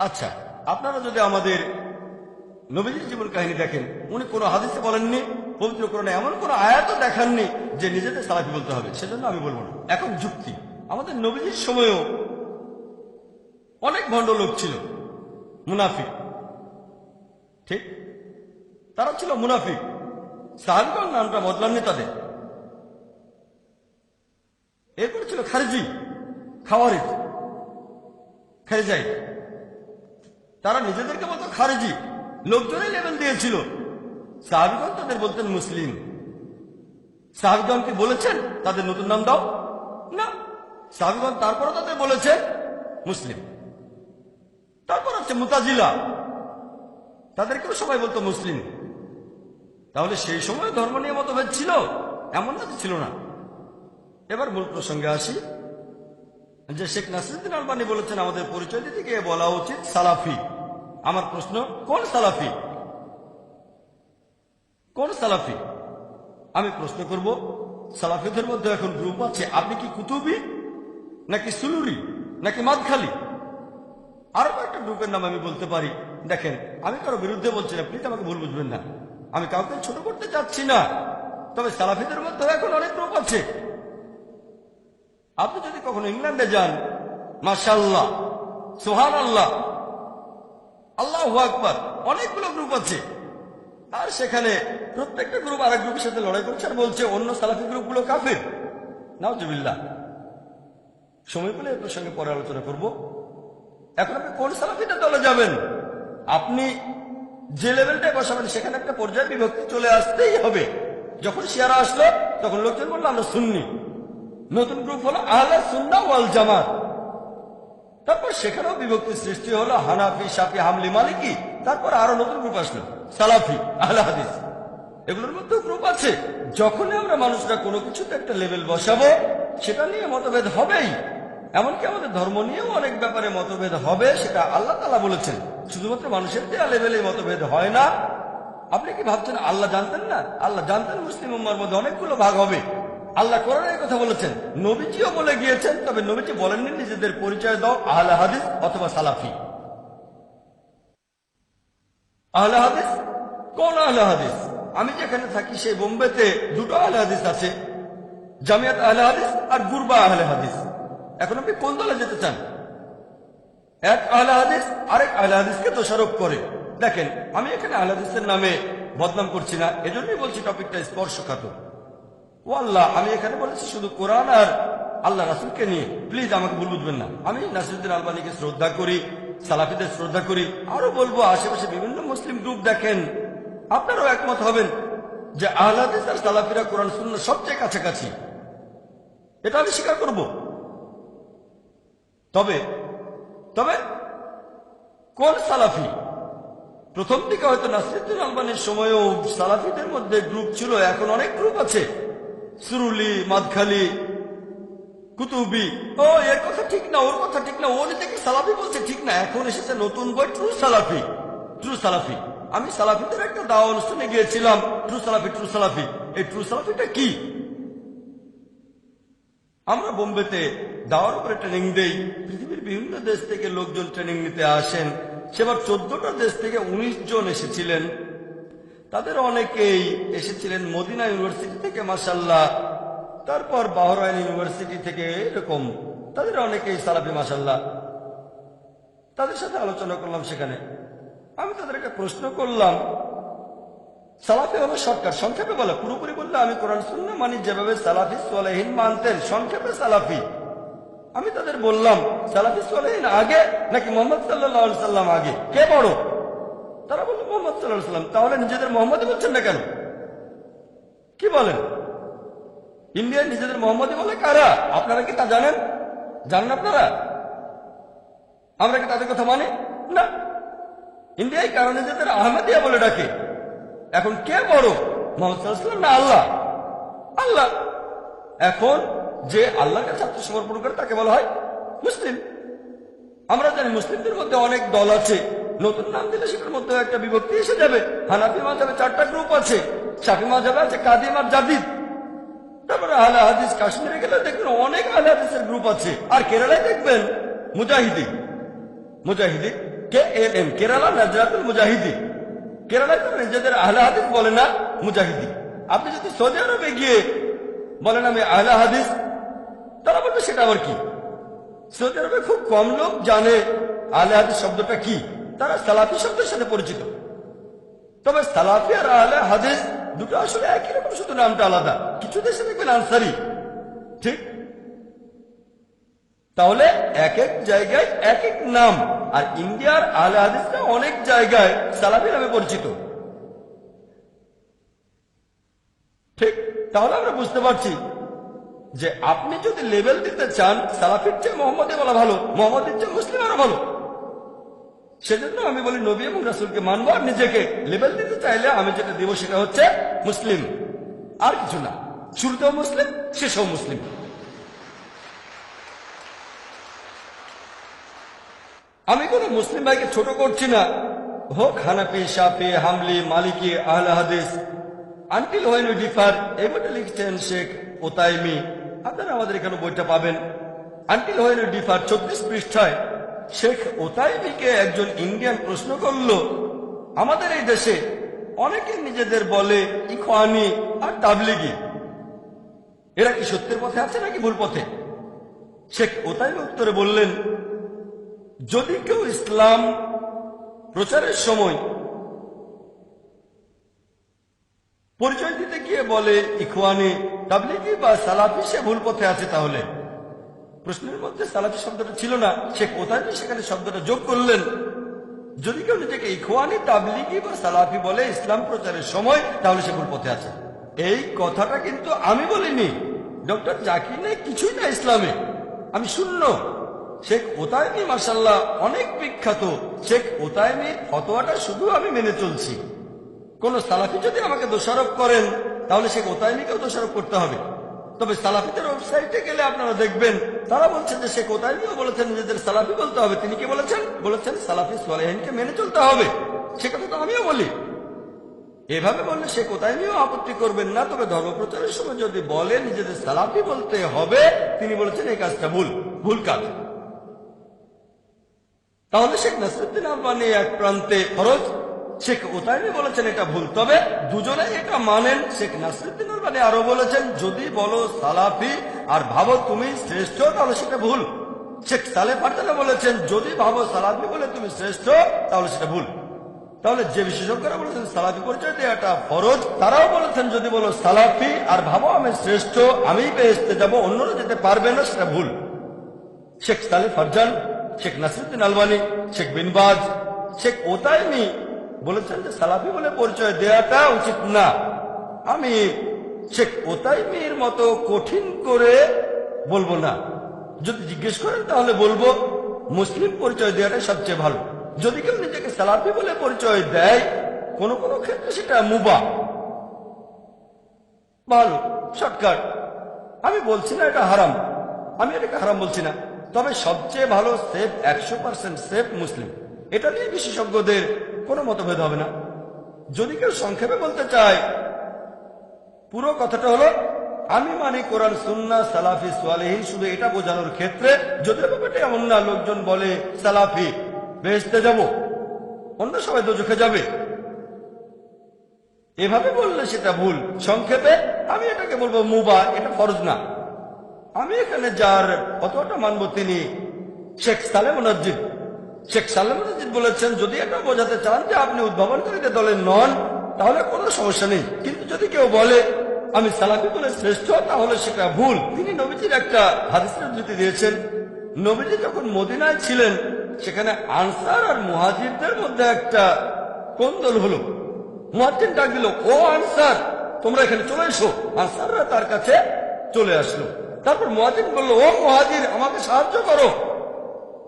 আচ্ছা আপনারা যদি আমাদের নবীজির জীবন কাহিনী দেখেন, উনি কোনো হাদিসে বলেননি, পবিত্র কোরআনে এমন কোনো আয়াতও দেখাননি যে নিজেদের সালাফি বলতে হবে। সেজন্য আমি বলব না। এখন যুক্তি। আমাদের নবীজির সময়ও অনেক ভণ্ড লোক ছিল, মুনাফিক। ঠিক? তারা ছিল মুনাফিক। সাহাবিগণ নামটা বদলাননি তাদের। এরপর ছিল খারিজি, খাওয়ারিজ খারিজাই তারা নিজেদেরকে বলতো খারেজি। লোকজনই লেভেল দিয়েছিল। সাহাবিগণ তাদের বলতেন মুসলিম। সাহাবিগণ কি বলেছেন, তাদের নতুন নাম দাও। না। সাহাবিগণ তারপরে তাদের বলেছে, মুসলিম। তারপর হচ্ছে মুতাজিলা। তাদেরকেও সবাই বলতো মুসলিম। তাহলে সেই সময় ধর্ম নিয়ে মতভেদ ছিল? এমন না ছিল না। এবার মূল প্রসঙ্গে আসি। যে শেখ নাসিরুদ্দিন আলবানি বলেছেন, আমাদের পরিচয় গিয়ে বলা উচিত সালাফি। আমার প্রশ্ন, কোন সালাফি? কোন সালাফি? আমি প্রশ্ন করব, সালাফিদের মধ্যে এখন গ্রুপ আছে, আপনি কি কুতুবি? নাকি সুলুরি? নাকি মাদখালি? আরও একটা গ্রুপের নাম আমি বলতে পারি। দেখেন, আমি কারও বিরুদ্ধে বলছি না প্লিজ আমাকে ভুল বুঝবেন না। আমি কাউকে ছোট করতে চাচ্ছি না। তবে সালাফিদের মধ্যে এখন অনেক গ্রুপ আছে। আপনি যদি কখনো ইংল্যান্ডে যান মাশাল্লাহ সোহান আল্লাহ আল্লাহ আকবর, অনেকগুলো গ্রুপ আছে। আর সেখানে প্রত্যেকটা গ্রুপ আরেক গ্রুপের সাথে লড়াই করছে আর বলছে, অন্য সালাফি গ্রুপগুলো কাফের। নাওজবিল্লাহ সময় পেলে এ প্রসঙ্গে পরে আলোচনা করব। এখন আপনি কোন সালাফিটা দলে যাবেন? আপনি যে লেভেলটায় বসাবেন, সেখানে একটা পর্যায়ে বিভক্তি চলে আসতেই হবে। যখন শিয়ারা আসলো, তখন লোকজন বলল, আমরা সুন্নি। নতুন গ্রুপ হলো আহলে সুন্না ওয়াল জামাত। তারপর সেখানেও বিভক্তি সৃষ্টি হলো হানাফি, সাফি, হামলি, মালিকি। তারপর আরও নতুন গ্রুপ আসলো, সালাফি আহলে হাদিস এগুলোর মধ্যেও গ্রুপ আছে। যখনই আমরা মানুষরা কোনো কিছুতে একটা লেভেল বসাবো, সেটা নিয়ে মতভেদ হবেই। এমনকি আমাদের ধর্ম নিয়েও অনেক ব্যাপারে মতভেদ হবে, সেটা আল্লাহ তালা বলেছেন। শুধুমাত্র মানুষের দেয়া লেভেলে মতভেদ হয় না। আপনি কি ভাবছেন, আল্লাহ জানতেন না? আল্লাহ জানতেন মুসলিম উম্মার মধ্যে অনেকগুলো ভাগ হবে। আল্লাহ কোরআনের কথা বলেছেন, নবীজিও বলে গিয়েছেন, তবে নবীজি বলেননি, নিজেদের পরিচয় দাও, আহলে হাদিস অথবা সালাফি। আহলে হাদিস? কোন আহলে হাদিস? আমি যেখানে থাকি, সেই বোম্বেতে দুটো আহলে হাদিস আছে, জামিয়াত আহলে হাদিস আর গুরবা আহলে হাদিস। এখন আপনি কোন দলে যেতে চান? এক আহলে হাদিস, আরেক আহলে হাদিসকে দোষারোপ করে। দেখেন, আমি এখানে আহলে হাদিসের নামে বদনাম করছি না, এজন্যই বলছি টপিকটা স্পর্শকাতর। ও আল্লাহ আমি এখানে বলেছি শুধু কোরআন আর আল্লাহ রাসুলকে নিয়ে। প্লিজ আমাকে ভুল বুঝবেন না। আমি নাসিরুদ্দিন আলবানীকে শ্রদ্ধা করি, সালাফিদের শ্রদ্ধা করি। আরও বলব, আশেপাশে বিভিন্ন মুসলিম গ্রুপ দেখেন। আপনারাও একমত হবেন যে আহ্লাদিস আর সালাফিরা কোরআন শূন্য সবচেয়ে কাছাকাছি। এটা আমি স্বীকার করব। তবে তবে কোন সালাফি? প্রথম দিকে হয়তো নাসিরুদ্দিন আলবানির সময়ও সালাফিদের মধ্যে গ্রুপ ছিল, এখন অনেক গ্রুপ আছে। সুরুলি, মাদখালি, কুতুবি। ও, এর কথা ঠিক না, ওর কথা ঠিক না, ও নিজেকে সালাফি বলছে ঠিক না, এখন এসেছে নতুন বই ট্রু সালাফি ট্রু সালাফি। আমি সালাফিদের একটা দাওয়া অনুষ্ঠানে গিয়েছিলাম, ট্রু সালাফি ট্রু সালাফি। এই ট্রু সালাফিটা কি? আমরা বোম্বেতে দাওয়ার উপরে ট্রেনিং দেই, পৃথিবীর বিভিন্ন দেশ থেকে লোকজন ট্রেনিং নিতে আসেন। সেবার চোদ্দটা দেশ থেকে উনিশ জন এসেছিলেন। তাদের অনেকেই এসেছিলেন মদিনা ইউনিভার্সিটি থেকে মাসাল্লাহ তারপর বাহরাইন ইউনিভার্সিটি থেকে এরকম। তাদের অনেকেই সালাফি মাসাল্লাহ তাদের সাথে আলোচনা করলাম সেখানে। আমি তাদেরকে প্রশ্ন করলাম, সালাফি হলো সরকার? সংক্ষেপে বলে। পুরোপুরি বললে আমি কোরআন শূন্য মানি যেভাবে সালাফি সোয়ালেহীন মানতেন, সংক্ষেপে সালাফি। আমি তাদের বললাম, সালাফি সোয়ালেহীন আগে নাকি মোহাম্মদ সাল্লাহ সাল্লাম আগে? কে বড়? তারা বলল, মোহাম্মদ সাল্লাহ সাল্লাম তাহলে নিজেদের মোহাম্মদই বলছেন না কেন? কি বলেন? ইন্ডিয়ার নিজেদের মোহাম্মদই বলে কারা? আপনারা কি তা জানেন? জানেন আপনারা? আমরা কি তাদের কথা মানি? না। ইন্ডিয়ায় কারণ নিজেদের আহমেদিয়া বলে ডাকে? এখন কে বড়? মোহাম্মদ না আল্লাহ? আল্লাহ। এখন যে আল্লাহর কাছে আত্মসমর্পণ করে তাকে বলা হয় মুসলিম। আমরা জানি মুসলিমদের মধ্যে অনেক দল আছে। নতুন নাম দিলে সেটার মধ্যে একটা বিভক্তি এসে যাবে। হানাফি মাঝাবে চারটা গ্রুপ আছে। শাফি মাঝাবে আছে কাদিম আর জাদিদ তারপরে আহলে হাদিস কাশ্মীরে গেলে দেখবেন অনেক আহলে হাদিসের গ্রুপ আছে। আর কেরালায় দেখবেন মুজাহিদি। মুজাহিদি? কে এল এম? কেরালা নাজরাতুল মুজাহিদি। কেরালায় তো নিজেদের আহলে হাদিস বলে না মুজাহিদি। আপনি যদি সৌদি আরবে গিয়ে বলেন আমি আহলে হাদিস তারা বলবে সেটা আবার কি? সৌদি আরবে খুব কম লোক জানে আহলে হাদিস শব্দটা কি। তারা সালাফি শব্দের সাথে পরিচিত। তবে সালাফি আর আহলে হাদিস দুটো আসলে একই রকম, শুধু নামটা আলাদা। কিছু দেশে দেখবেন আনসারি। ঠিক? তাহলে এক এক জায়গায় এক এক নাম। আর ইন্ডিয়ার আহলে হাদিসটা অনেক জায়গায় সালাফি নামে পরিচিত। ঠিক? তাহলে আমরা বুঝতে পারছি যে আপনি যদি লেভেল দিতে চান, সালাফির চেয়ে মোহাম্মদে বলা ভালো, মোহাম্মদের চেয়ে মুসলিম আরও ভালো। সেজন্য আমি বলি, নবী এবং রাসুলকে মানবো আর নিজেকে লেবেল দিতে চাইলে আমি যেটা দেবো সেটা হচ্ছে মুসলিম। আর কিছু না। শুরুতেও মুসলিম, শেষেও মুসলিম। আমি কোনো মুসলিম ভাইকে ছোট করছি না। হোক, হানাফি সাফি হামলি, মালিকি, আহলে হাদিস, আনটিল হোয়েন উই ডিফার এই বইটা লিখছেন শেখ ওতাইমি। আপনারা আমাদের এখানে বইটা পাবেন। আনটিল হোয়েন উই ডিফার, চব্বিশ পৃষ্ঠায় শেখ ওতাইমিকে একজন ইন্ডিয়ান প্রশ্ন করল, আমাদের এই দেশে অনেকে নিজেদের বলে ইখওয়ানি আর তাবলিগি। এরা কি সত্যের পথে আছে নাকি ভুল পথে? শেখ ওতাইমি উত্তরে বললেন, যদি কেউ ইসলাম প্রচারের সময় পরিচয় দিতে গিয়ে বলে ইখওয়ানি, তাবলিগি বা সালাফি সে ভুল পথে আছে তাহলে? প্রশ্নের মধ্যে সালাফি শব্দটা ছিল না, সে কোথায় সেখানে শব্দটা যোগ করলেন? যদি কেউ নিজেকে ইখওয়ানি, তাবলিগি বা সালাফি বলে ইসলাম প্রচারের সময়, তাহলে সে ভুল পথে আছে। এই কথাটা কিন্তু আমি বলিনি। ডক্টর জাকির নেই, কিছুই না ইসলামে। আমি শূন্য। শেখ ওতায়মি মাসাল্লাহ অনেক বিখ্যাত। শেখ ওতায়মির ফতোয়াটা শুধু আমি মেনে চলছি। কোন সালাফি যদি আমাকে দোষারোপ করেন, তাহলে শেখ ওতায়মিকেও দোষারোপ করতে হবে। তবে সালাফিদের ওয়েবসাইটে গেলে আপনারা দেখবেন, তারা বলছেন যে শেখ ওতায়মিও বলেছেন, নিজেদের সালাফি বলতে হবে। তিনি কি বলেছেন? বলেছেন, সালাফি সোয়ালেহিনকে মেনে চলতে হবে। সে কথা তো আমিও বলি। এভাবে বললে সে কোথায় নিয়েও আপত্তি করবেন না, তবে ধর্মপ্রচারের সময় যদি বলে নিজেদের সালাফি বলতে হবে, তিনি বলেছেন এই কাজটা ভুল ভুল কাজ। তাহলে শেখ নাসরুদ্দিন আলবানি এক প্রান্তে খরচ শেখ ওতাইনি বলেছেন এটা ভুল। তবে দুজনে এটা মানেন। শেখ নাসরুদ্দিন আরও বলেছেন, যদি বলো সালাফি আর ভাবো তুমি শ্রেষ্ঠ, তাহলে সেটা ভুল। শেখ সালে ফারজানা বলেছেন, যদি ভাবো সালাফি বলে তুমি শ্রেষ্ঠ, তাহলে সেটা ভুল। তাহলে যে বিশেষজ্ঞরা বলেছেন সালাফি পরিচয় দেওয়াটা ফরজ, তারাও বলেছেন, যদি বলো সালাফি আর ভাবো আমি শ্রেষ্ঠ, আমি বেহেস্তে যাব, অন্যরা যেতে পারবে না, সেটা ভুল। শেখ সালে ফারজান, শেখ নাসিরুদ্দিন আলবানি, শেখ বিনবাজ শেখ ওতাইমি বলেছেন যে সালাফি বলে পরিচয় দেওয়াটা উচিত না। আমি শেখ ওতাইমির মতো কঠিন করে বলব না। যদি জিজ্ঞেস করেন তাহলে বলব, মুসলিম পরিচয় দেওয়াটাই সবচেয়ে ভালো। যদি কেউ নিজেকে সালাফি বলে পরিচয় দেয়, কোনো কোনো ক্ষেত্রে সেটা মুবা। ভালো, শর্টকাট। আমি বলছি না এটা হারাম। আমি এটাকে হারাম বলছি না। তবে সবচেয়ে ভালো সেফ, একশো পার্সেন্ট সেফ মুসলিম। এটা নিয়ে বিশেষজ্ঞদের কোনো মতভেদ হবে না। যদি কেউ সংক্ষেপে বলতে চায়, পুরো কথাটা হলো, আমি মানি কোরআন, সুন্না, সালাফি সোয়ালেহীন শুধু এটা বোঝানোর ক্ষেত্রে, যদি ব্যাপারটা এমন না, লোকজন বলে সালাফি বেহেস্তে যাব, অন্য সবাই দোজখে যাবে। এভাবে বললে সেটা ভুল। সংক্ষেপে, আমি এটাকে বলব মুবা, এটা ফরজ না। আমি এখানে যার কতটা মানব তিনি শেখ সালেম নজিদ শেখ নজিদ বলেছেন, যদি এটা বোঝাতে চান যে আপনি উদ্ভাবনকারীদের দলের নন, তাহলে কোনো সমস্যা নেই। কিন্তু যদি কেউ বলে, আমি সালাফি বলে শ্রেষ্ঠ, তাহলে সেটা ভুল। তিনি নবীজির একটা হাদিসের উদ্ধৃতি দিয়েছেন। নবীজি যখন মদিনায় ছিলেন, সেখানে আনসার আর মুহাজিরদের মধ্যে একটা কোন্দল হলো। মুহাজির ডাক দিল, ও আনসার, তোমরা এখানে চলে এসো। আনসাররা তার কাছে চলে আসলো। তারপর মুহাজির বলল, ও মুহাজির, আমাকে সাহায্য করো।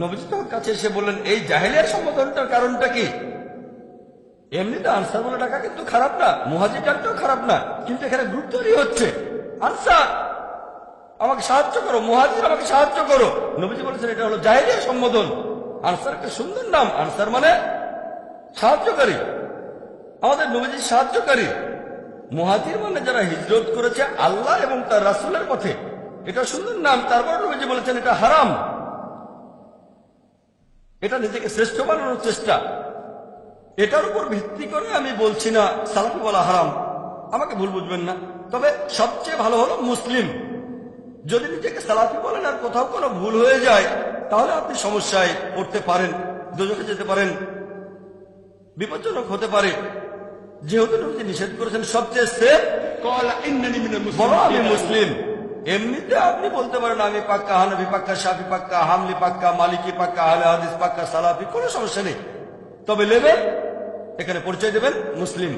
নবীজি তার কাছে এসে বললেন, এই জাহেলিয়ার সম্বোধনটার কারণটা কি? এমনিতে আনসার বলে ডাকা কিন্তু খারাপ না, মুহাজির ডাকটাও খারাপ না, কিন্তু এখানে গ্রুপ তৈরি হচ্ছে। আনসার, আমাকে সাহায্য করো, মুহাজির আমাকে সাহায্য করো। নবীজি বলেছেন, এটা হলো জাহেলিয়া সম্বোধন। আনসার একটা সুন্দর নাম, আনসার মানে সাহায্যকারী। আমাদের নবীজি সাহায্যকারী। মুহাজির মানে যারা হিজরত করেছে আল্লাহ এবং তার রাসুলের পথে। এটা সুন্দর নাম, তারপর নবীজি বলেছেন, এটা হারাম। এটা নিজেকে শ্রেষ্ঠ বানানোর চেষ্টা। এটার উপর ভিত্তি করে আমি বলছি না সালাফি বলা হারাম। আমাকে ভুল বুঝবেন না। তবে সবচেয়ে ভালো হলো মুসলিম। যদি নিজেকে সালাফি বলেন আর কোথাও কোনো ভুল হয়ে যায় তাহলে আপনি সমস্যায় পড়তে পারেন দুজনে যেতে পারেন। বিপজ্জনক হতে পারে। যেহেতু নিষেধ করেছেন সবচেয়ে সেফ বলো আমি মুসলিম। এমনিতে আপনি বলতে পারেন, আমি পাক্কা হানবি পাক্কা সাফি পাক্কা হামলি, পাক্কা মালিকি, পাক্কা আহলে হাদিস, পাক্কা সালাফি, কোনো সমস্যা নেই। তবে লেবেন এখানে পরিচয় দেবেন, মুসলিম।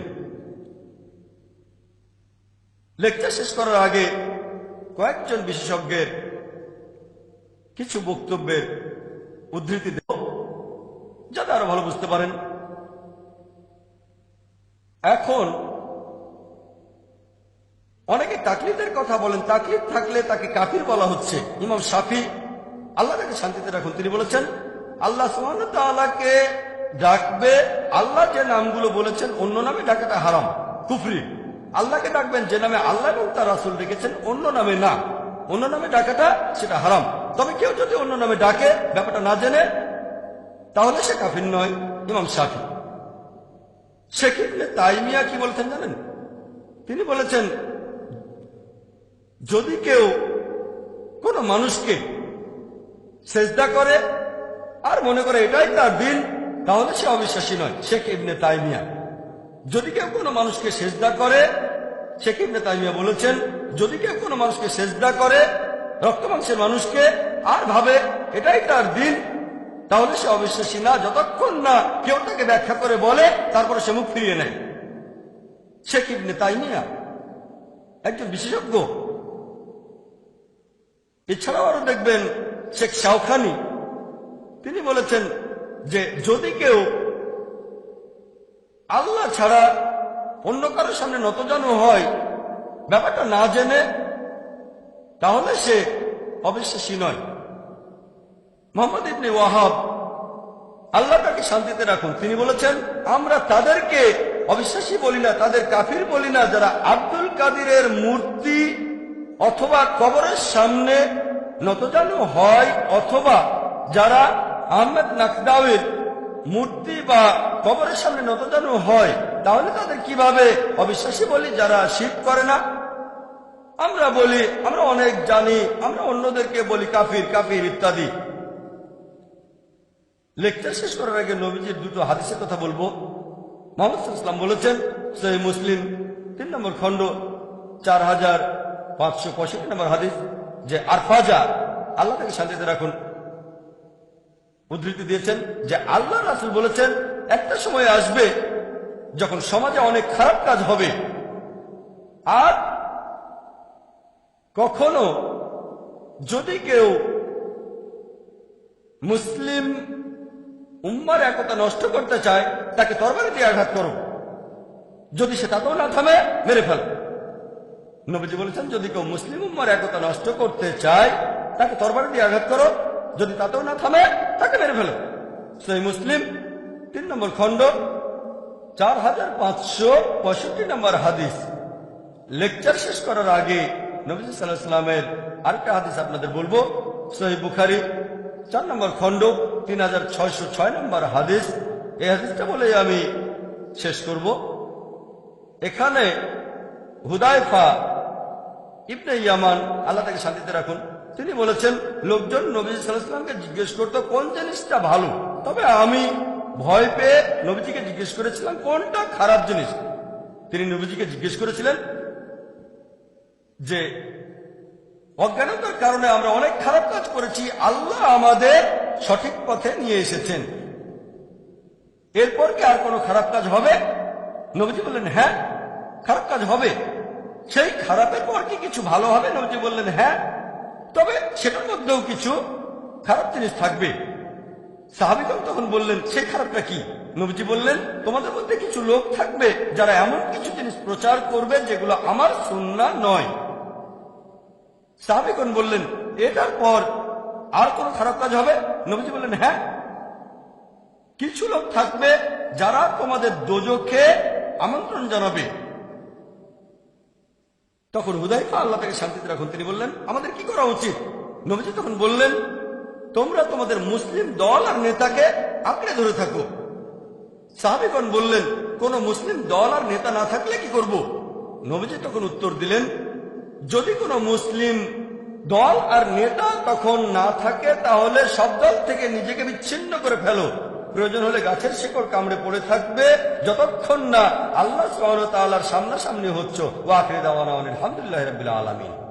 লেকচার শেষ করার আগে কয়েকজন বিশেষজ্ঞের কিছু বক্তব্যের উদ্ধৃতি দেব, যাতে আরও ভালো বুঝতে পারেন। এখন অনেকে তাকলিদের কথা বলেন, তাকলিদ থাকলে তাকে কাফির বলা হচ্ছে। ইমাম শাফি, আল্লাহ তাকে শান্তিতে রাখুন। তিনি বলেছেন, আল্লাহ সুহানকে ডাকবে, আল্লাহ যে নামগুলো বলেছেন, অন্য নামে ডাকাটা হারাম, কুফরি। আল্লাহকে ডাকবেন যে নামে আল্লাহ এবং তার রাসুল ডেকেছেন অন্য নামে না। অন্য নামে ডাকাটা, সেটা হারাম। তবে কেউ যদি অন্য নামে ডাকে, ব্যাপারটা না জেনে, তাহলে সে কাফির নয়, ইমাম শেখ ইবনে তাইমিয়া কি বলছেন জানেন? তিনি বলেছেন যদি কেউ কোনো মানুষকে সেজদা করে আর মনে করে এটাই তার দিন, তাহলে সে অবিশ্বাসী নয়। শেখ ইবনে তাইমিয়া। যদি কেউ কোনো মানুষকে সেজদা করে, শেখ ইবনে তাইমিয়া বলেছেন, যদি কেউ কোনো মানুষকে সেজদা করে, রক্ত মাংসের মানুষকে আর ভাবে এটাই তার দিন, তাহলে সে অবিশ্বাসী না। যতক্ষণ না কেউ তাকে ব্যাখ্যা করে বলে, তারপরে সে মুখ ফিরিয়ে নেয়। শেখ ইবনে তাইমিয়া একজন বিশেষজ্ঞ। এছাড়াও আরও দেখবেন শেখ শাওখানি তিনি বলেছেন যে যদি কেউ আল্লাহ ছাড়া অন্য কারোর সামনে নতজানু হয়, ব্যাপারটা না জেনে, তাহলে সে অবিশ্বাসী নয়। মোহাম্মদ ইবনে ওয়াহাব আল্লাহ তাকে শান্তিতে রাখুন। তিনি বলেছেন, আমরা তাদেরকে অবিশ্বাসী বলি না, তাদের কাফির বলি না, যারা আব্দুল কাদিরের মূর্তি অথবা কবরের সামনে নতজানু হয়, অথবা যারা আহমেদ নাকদাওয়ের মূর্তি বা কবরের সামনে নতজানু হয়, তাহলে তাদের কীভাবে অবিশ্বাসী বলি যারা শীত করে না? আমরা বলি, আমরা অনেক জানি, আমরা অন্যদেরকে বলি কাফির কাফির ইত্যাদি। লেকচার শেষ করার আগে নবীজির দুটো হাদিসের কথা বলব। মোহাম্মদ ইসলাম বলেছেন সেই মুসলিম, তিন নম্বর খণ্ড, চার হাজার পাঁচশো পঁয়ষট্টি নম্বর হাদিস যে আরফাজা, আল্লাহ তাকে শান্তিতে রাখুন। উদ্ধৃতি দিয়েছেন যে আল্লাহ রাসুল বলেছেন, একটা সময় আসবে যখন সমাজে অনেক খারাপ কাজ হবে। আর কখনো যদি কেউ মুসলিম উম্মার একতা নষ্ট করতে চায়, তাকে তরবারিতে আঘাত করো যদি সে তাতেও না থামে, মেরে ফেল নবীজি বলেছেন, যদি কেউ মুসলিম উম্মার একতা নষ্ট করতে চায়, তাকে তরবারি দিয়ে আঘাত করো। যদি তাতেও না থামে, তাকে মেরে ফেলো। সেই মুসলিম, তিন নম্বর খণ্ড, চার হাজার পাঁচশো পঁয়ষট্টি নম্বর হাদিস। লেকচার শেষ করার আগে নবীজ সাল্লাহ সাল্লামের আরেকটা হাদিস আপনাদের বলব, সহি বুখারি। চার নম্বর খণ্ড, তিন হাজার ছয়শো ছয় নম্বর হাদিস। এই হাদিসটা বলে আমি শেষ করব। এখানে হুদায়ফা ইবনে ইয়ামান, আল্লাহ তাকে শান্তিতে রাখুন। তিনি বলেছেন, লোকজন নবী সাল্লাহামকে জিজ্ঞেস করতো, কোন জিনিসটা ভালো? তবে আমি ভয় পেয়ে নবীজিকে জিজ্ঞেস করেছিলাম, কোনটা খারাপ জিনিস? তিনি নবীজিকে জিজ্ঞেস করেছিলেন যে, অজ্ঞানতার কারণে আমরা অনেক খারাপ কাজ করেছি, আল্লাহ আমাদের সঠিক পথে নিয়ে এসেছেন। এরপর কি আর কোনো খারাপ কাজ হবে? নবীজি বললেন হ্যাঁ খারাপ কাজ হবে। সেই খারাপের পর কি কিছু ভালো হবে? নবীজি বললেন হ্যাঁ তবে সেটার মধ্যেও কিছু খারাপ জিনিস থাকবে। সাহাবিগণ তখন বললেন, সেই খারাপটা কি? নবীজি বললেন, তোমাদের মধ্যে কিছু লোক থাকবে যারা এমন কিছু জিনিস প্রচার করবে যেগুলো আমার সুন্না নয়। সাহাবিগণ বললেন, এটার পর আর কোন খারাপ কাজ হবে? নবীজি বললেন হ্যাঁ কিছু লোক থাকবে যারা তোমাদের দোজখে আমন্ত্রণ জানাবে। তখন হুদাইফা আল্লাহ তাকে শান্তিতে রাখুন। তিনি বললেন, আমাদের কি করা উচিত? নবীজি তখন বললেন, তোমরা তোমাদের মুসলিম দল আর নেতাকে আঁকড়ে ধরে থাকো। সাহাবিগণ বললেন, কোন মুসলিম দল আর নেতা না থাকলে কি করব? নবীজি তখন উত্তর দিলেন, যদি কোনো মুসলিম দল আর নেতা তখন না থাকে, তাহলে সব দল থেকে নিজেকে বিচ্ছিন্ন করে ফেলো। প্রয়োজন হলে গাছের শিকড় কামড়ে পড়ে থাকবে। যতক্ষণ না আল্লাহ সামনাসামনি হচ্ছ। ওয়াকরে দাওয়ানা আলহামদুলিল্লাহ রবিল্লা আলামিন।